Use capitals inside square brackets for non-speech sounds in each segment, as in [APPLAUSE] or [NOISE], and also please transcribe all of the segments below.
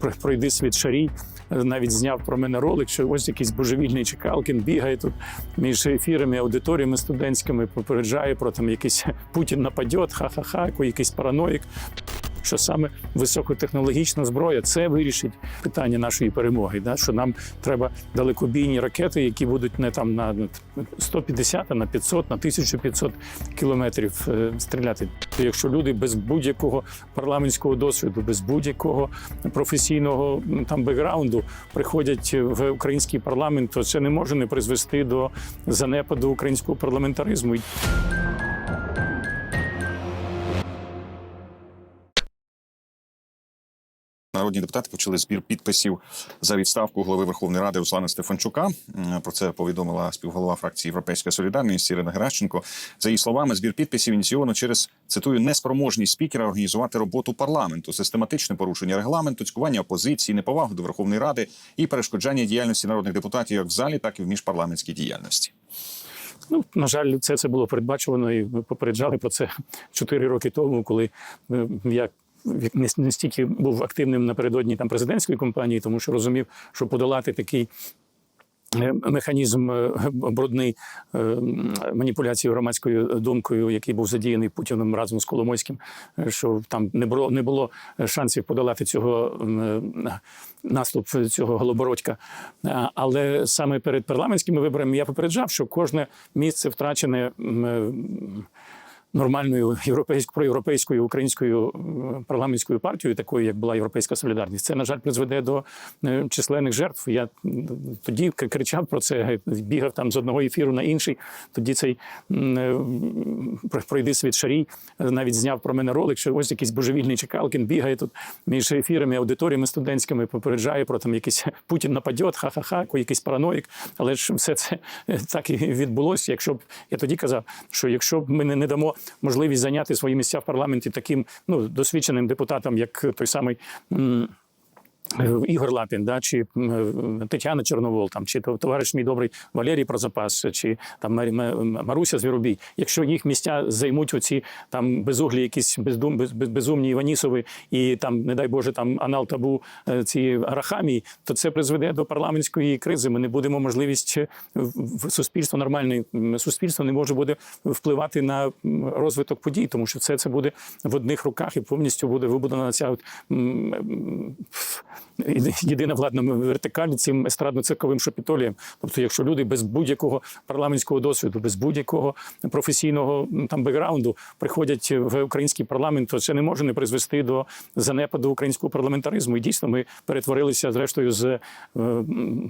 про- пройди світ шарій. Е, Навіть зняв про мене ролик, що ось якийсь божевільний Чекалкін бігає тут між ефірами, аудиторіями студентськими, попереджає про там якийсь [LAUGHS] Путін нападет, ха-ха-ха, якийсь параноїк. Що саме високотехнологічна зброя це вирішить питання нашої перемоги. Да? Що нам треба далекобійні ракети, які будуть не там на 150, а на 500, на 1500 кілометрів е, стріляти. Якщо люди без будь-якого парламентського досвіду, без будь-якого професійного там бекграунду приходять в український парламент, то це не може не призвести до занепаду українського парламентаризму. Народні депутати почали збір підписів за відставку голови Верховної Ради Руслана Стефанчука. Про це повідомила співголова фракції Європейська Солідарність Ірина Геращенко. За її словами, збір підписів ініційовано через цитую неспроможність спікера організувати роботу парламенту, систематичне порушення регламенту, цькування опозиції, неповагу до Верховної Ради і перешкоджання діяльності народних депутатів як в залі, так і в міжпарламентській діяльності. Ну, на жаль, це, це було передбачено, і ми попереджали про це [LAUGHS] 4 роки тому, коли я не стільки був активним напередодні там президентської кампанії, тому що розумів, що подолати такий. е, Механізм е, брудний е, маніпуляції громадською думкою, який був задіяний Путіним разом з Коломойським, що там не було не було шансів подолати цього наступ цього голобородька. Але саме перед парламентськими виборами я попереджав, що кожне місце втрачене нормальною європейською проєвропейською українською е, парламентською партією, такою як була Європейська Солідарність. Це на жаль призведе до е, численних жертв. Я тоді кричав про це, бігав там з одного ефіру на інший. Тоді цей е, пройди світ шарій. Навіть зняв про мене ролик, що ось якийсь божевільний Чекалкін бігає тут між ефірами, аудиторіями студентськими, попереджає про там якийсь [LAUGHS] Путін нападет, ха-ха-ха, якийсь параноїк. Але ж все це так і відбулося. Якщо б я тоді казав, що якщо б ми не дамо можливість зайняти свої місця в парламенті таким ну досвідченим депутатам, як той самий. Е, Ігор Лапін, да, чи е, Тетяна Чорновол, там, чи то- товариш мій добрий Валерій Прозапас, чи там Маруся Звіробій. Якщо їх місця займуть оці там безуглі, якісь бездум, без, без- безумні Іванісови і там, не дай Боже, там анал табу е, ці арахамії, то це призведе до парламентської кризи. Ми не будемо можливість в суспільство нормальне суспільство не може буде впливати на розвиток подій, тому що все це буде в одних руках і повністю буде вибудована ця от, [LAUGHS] єдина владна вертикаль цим естрадно-цирковим шапітолієм. Тобто, якщо люди без будь-якого парламентського досвіду, без будь-якого професійного там бекграунду приходять в український парламент, то це не може не призвести до занепаду українського парламентаризму. І дійсно ми перетворилися зрештою з е,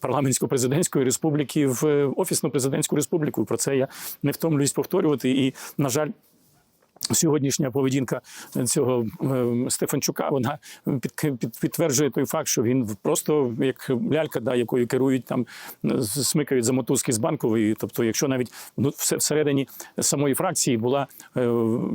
парламентсько-президентської республіки в е, офісно-президентську республіку. Про це я не втомлююсь повторювати. І, на жаль. Сьогоднішня поведінка цього е, Стефанчука вона під, під, підтверджує той факт, що він просто як лялька, да, якою керують там, смикають за мотузки з банкової. Тобто, якщо навіть ну, все всередині самої фракції була е,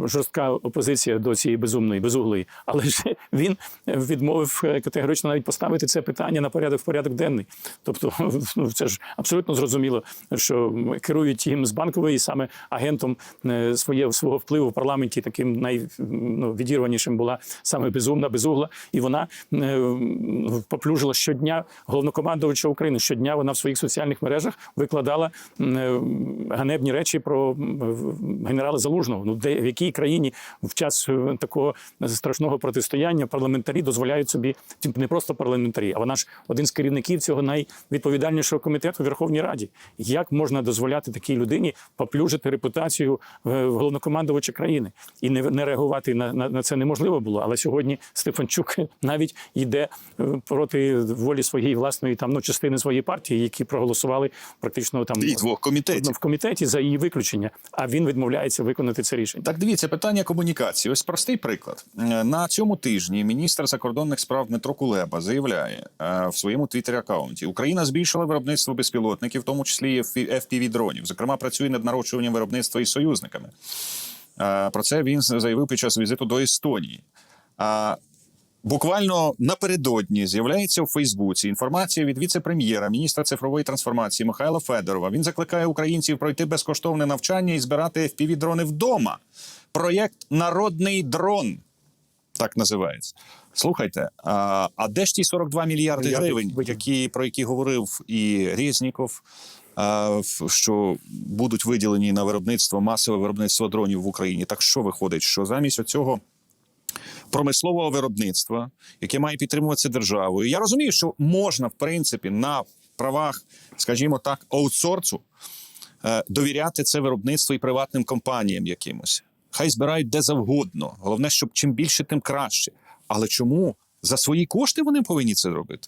жорстка опозиція до цієї безумної, безуглої, але ж він відмовив е, категорично навіть поставити це питання на порядок в порядок денний. Тобто, ну, це ж абсолютно зрозуміло, що керують їм з банкової саме агентом е, своє свого впливу в парламенті таким найвідірванішим була саме безумна, безугла, і вона е, поплюжила щодня головнокомандувача України. Щодня вона в своїх соціальних мережах викладала е, ганебні речі про генерала Залужного. Ну де в якій країні в час е, такого страшного протистояння парламентарі дозволяють собі не просто парламентарі, а вона ж один з керівників цього найвідповідальнішого комітету в Верховній Раді. Як можна дозволяти такій людині поплюжити репутацію головнокомандувача країни і не, не реагувати на, на, на це неможливо було. Але сьогодні Стефанчук [LAUGHS] навіть йде е, проти волі своєї власної там ну частини своєї партії, які проголосували практично там І двох комітетів. в комітеті за її виключення. А він відмовляється виконати це рішення. Так, дивіться, питання комунікації. Ось простий приклад. Е, На цьому тижні міністр закордонних справ Дмитро Кулеба заявляє е, в своєму твіттері аккаунті: Україна збільшила виробництво безпілотників, в тому числі fpv дронів. Зокрема, працює над нарощуванням виробництва із союзниками. Про це він заявив під час візиту до Естонії. А Буквально напередодні з'являється у Фейсбуці інформація від віце-прем'єра, міністра цифрової трансформації Михайла Федорова. Він закликає українців пройти безкоштовне навчання і збирати FPV-дрони вдома. Проєкт Народний дрон так називається. Слухайте, а, а де ж ті 42 мільярди гривень, які про які говорив і Резніков, а, в- що будуть виділені на виробництво масове виробництво дронів в Україні? Так що виходить, що замість цього промислового виробництва, яке має підтримуватися державою, я розумію, що можна в принципі на правах, скажімо так, аутсорсу е, довіряти це виробництво і приватним компаніям якимось. Хай збирають де завгодно. Головне, щоб чим більше, тим краще. Але чому за свої кошти вони повинні це робити?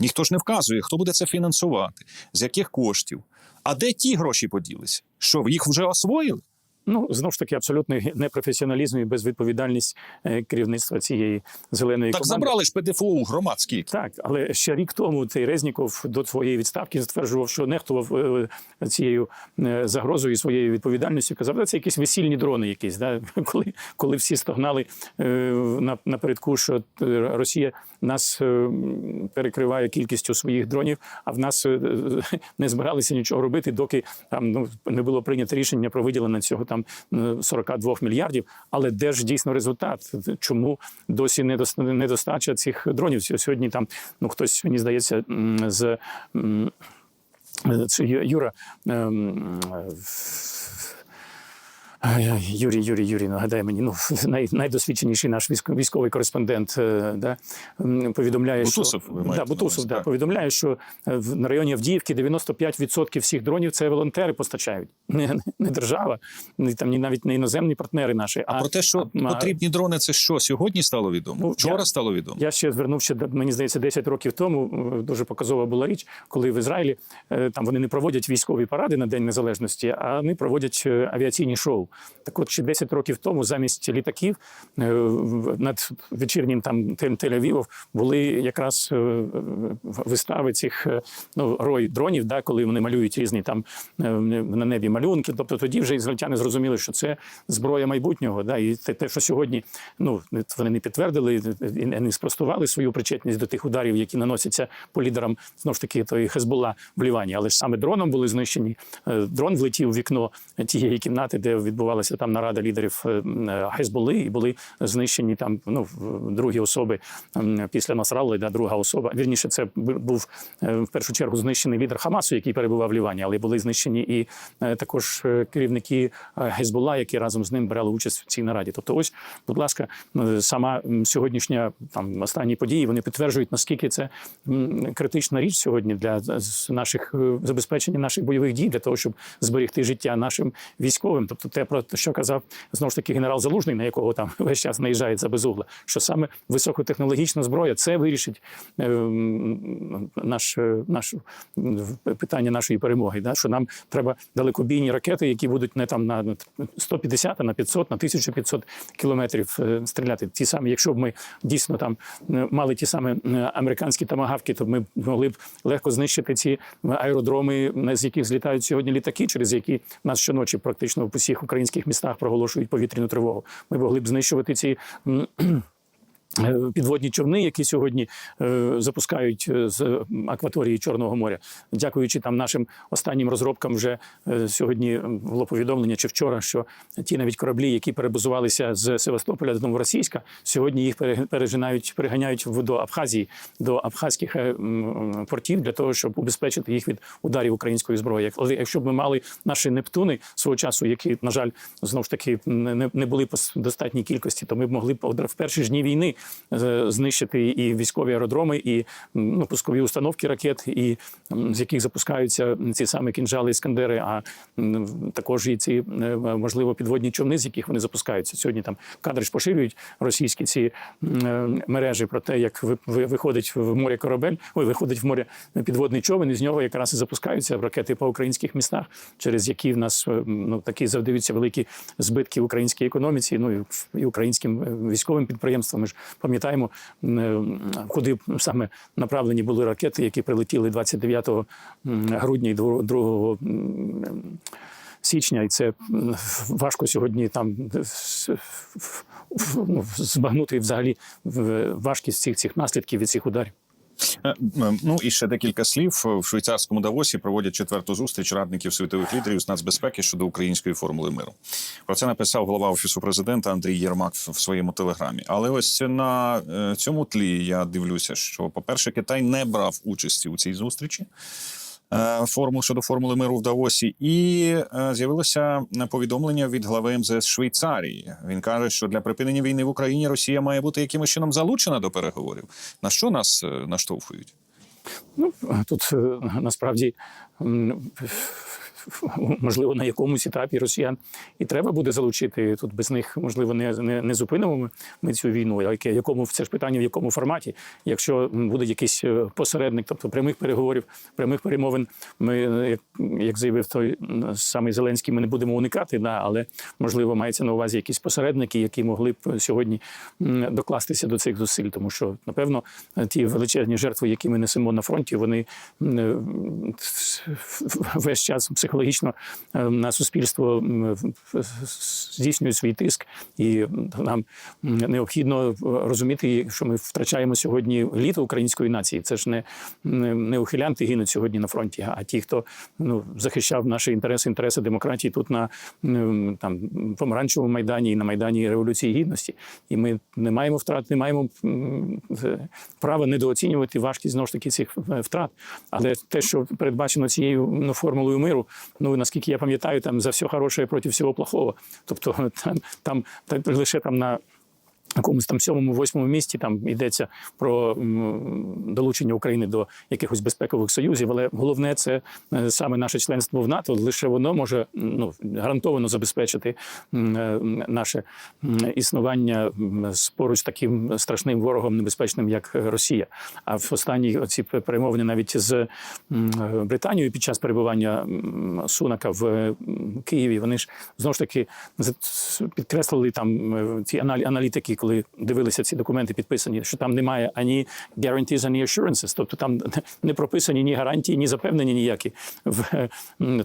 Ніхто ж не вказує, хто буде це фінансувати, з яких коштів. А де ті гроші поділися? Що їх вже освоїли? Ну знову ж таки, абсолютний непрофесіоналізм і безвідповідальність е, керівництва цієї зеленої Так команди. забрали ж ПДФО громад скільки. Так, але ще рік тому цей Резніков до своєї відставки стверджував, що нехтував е, цією е, загрозою і своєю відповідальністю. Казав, «Та це якісь весільні дрони, якісь да? [LAUGHS] коли, коли всі стогнали на, напередку, що Росія нас перекриває кількістю своїх дронів, а в нас не збиралися нічого робити, доки там ну не було прийнято рішення про виділення цього там е, 42 мільярдів. Але де ж дійсно результат? Чому досі недостача цих дронів? Сьогодні там ну хтось мені здається з е, Юра. Юрій, Юрій, Юрій, нагадай мені, ну [LAUGHS] най, найдосвідченіший наш військо- військовий кореспондент е, да, повідомляє, Бутусов, ви що маєте да, Бутусов, да, повідомляє, що е, в на районі Авдіївки 95% всіх дронів це волонтери постачають, не, [LAUGHS] не, не держава, ні там ні навіть не іноземні партнери наші. А про те, що а- потрібні дрони, це що сьогодні стало відомо? Ну, Вчора я- стало відомо. Я ще звернувся мені здається 10 років тому. е, Дуже показова була річ, коли в Ізраїлі там вони не проводять військові паради на День Незалежності, а вони проводять авіаційні шоу. Так от ще 10 років тому замість літаків е, над вечірнім там Тель- Тель-Авівом були якраз е, вистави цих е, ну, рой дронів, да, коли вони малюють різні там на небі малюнки. Тобто тоді вже ізраїльтяни зрозуміли, що це зброя майбутнього. Да, і те, що сьогодні ну вони не підтвердили і не спростували свою причетність до тих ударів, які наносяться по лідерам знову ж таки тої Хезбола в Лівані. Але ж саме дроном були знищені. Дрон влетів в вікно тієї кімнати, де відбувалася там нарада лідерів е, е, Хезболи, і були знищені там ну другі особи після Насралли, да, друга особа. Вірніше, це бу- був е, в першу чергу знищений лідер Хамасу, який перебував в Лівані, але були знищені і також керівники е, які разом з ним брали участь в цій нараді. Тобто, ось, будь ласка, сама сьогоднішня там останні події вони підтверджують, наскільки це критична річ сьогодні для наших забезпечення наших бойових дій, для того, щоб зберегти життя нашим військовим. Тобто, те про те, що казав знову ж таки генерал Залужний, на якого там [LAUGHS] весь час наїжджають за безугла, що саме високотехнологічна зброя це вирішить е, наш, е, наш питання нашої перемоги. Да? Що нам треба далекобійні ракети, які будуть не там на 150, а на 500, на 1500 кілометрів е, стріляти. Ті самі, якщо б ми дійсно там е, мали ті самі американські тамагавки, то ми могли б легко знищити ці аеродроми, з яких злітають сьогодні літаки, через які нас щоночі практично в усіх українських містах проголошують повітряну тривогу. Ми могли б знищувати ці. Е, Підводні човни, які сьогодні е, запускають е, з акваторії Чорного моря, дякуючи там нашим останнім розробкам, вже сьогодні було повідомлення чи вчора, що ті навіть кораблі, які перебазувалися з Севастополя до Новоросійська, сьогодні їх пере- пережинають, переганяють в до Абхазії, до абхазьких портів для того, щоб убезпечити їх від ударів української зброї. Але якщо б ми мали наші Нептуни свого часу, які на жаль знову ж таки не, були по достатній кількості, то ми б могли б в перші ж дні війни знищити і військові аеродроми, і ну, пускові установки ракет, і з яких запускаються ці самі кінжали іскандери, а також і ці е, можливо підводні човни, з яких вони запускаються. Сьогодні там кадри ж поширюють російські ці е, мережі про те, як ви- ви- виходить в море корабель, ой, виходить в море підводний човен, і з нього якраз і запускаються ракети по українських містах, через які в нас е, ну такі завдаються великі збитки українській економіці, ну і, в- українським військовим підприємствам. Ми ж пам'ятаємо, е, куди саме направлені були ракети, які прилетіли 29 м, грудня і 2 м, січня, і це важко сьогодні там е, ну, збагнути взагалі в- важкість цих цих наслідків від цих ударів. Е, е, Ну і ще декілька слів в швейцарському Давосі проводять четверту зустріч радників світових лідерів з нацбезпеки щодо української формули миру. Про це написав голова офісу президента Андрій Єрмак в своєму телеграмі. Але ось на е, цьому тлі я дивлюся, що, по-перше, Китай не брав участі у цій зустрічі. Е, Формул щодо формули миру в Давосі, і е, з'явилося повідомлення від глави МЗС Швейцарії. Він каже, що для припинення війни в Україні Росія має бути якимось чином залучена до переговорів. На що нас е, наштовхують? Ну тут е, насправді [LAUGHS] можливо на якомусь етапі росіян і треба буде залучити. Тут без них можливо не, не, не зупинимо ми, цю війну. Яке якому це ж питання, в якому форматі? Якщо буде якийсь е, посередник, тобто прямих переговорів, прямих перемовин, ми е, як, як заявив той самий Зеленський, ми не будемо уникати, да, але можливо мається на увазі якісь посередники, які могли б сьогодні докластися до цих зусиль, тому що напевно ті величезні жертви, які ми несемо на фронті, вони е, весь час психологічно е, на суспільство здійснюють свій тиск, і нам необхідно розуміти, що ми втрачаємо сьогодні літо української нації. Це ж не, не, ухилянти гинуть сьогодні на фронті, а ті, хто ну захищав наші інтереси, інтереси демократії тут на там помаранчевому майдані і на майдані революції гідності. І ми не маємо втрат, не маємо е, права недооцінювати важкість знову ж таки цих е, втрат. Але те, що передбачено цією ну, формулою миру, ну наскільки я пам'ятаю, там за все хороше проти всього плохого. Тобто [LAUGHS] там, там, там лише там на якомусь там сьомому, восьмому місці там йдеться про долучення України до якихось безпекових союзів. Але головне це е, саме наше членство в НАТО. Лише воно може ну гарантовано забезпечити е, наше існування поруч таким страшним ворогом небезпечним, як Росія. А в останній оці перемовини навіть з Британією під час перебування Сунака в Києві, вони ж знову ж таки підкреслили там е, ці аналі- аналітики, коли дивилися ці документи, підписані, що там немає ані guarantees, ані assurances, тобто там [LAUGHS] не прописані ні гарантії, ні запевнення ніякі. Е,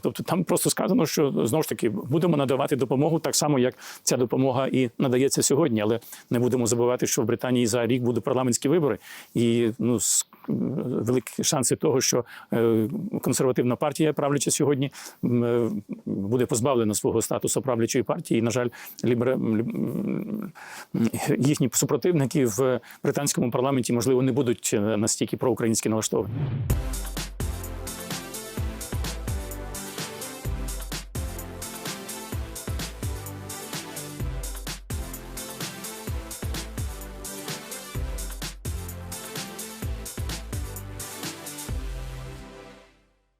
Тобто там просто сказано, що знову ж таки будемо надавати допомогу так само, як ця допомога і надається сьогодні. Але не будемо забувати, що в Британії за рік будуть парламентські вибори, і ну великі шанси того, що е, консервативна партія правляча сьогодні е, буде позбавлена свого статусу правлячої партії. І, на жаль, лібере... їхні супротивники в британському парламенті можливо не будуть е, настільки проукраїнські налаштовані.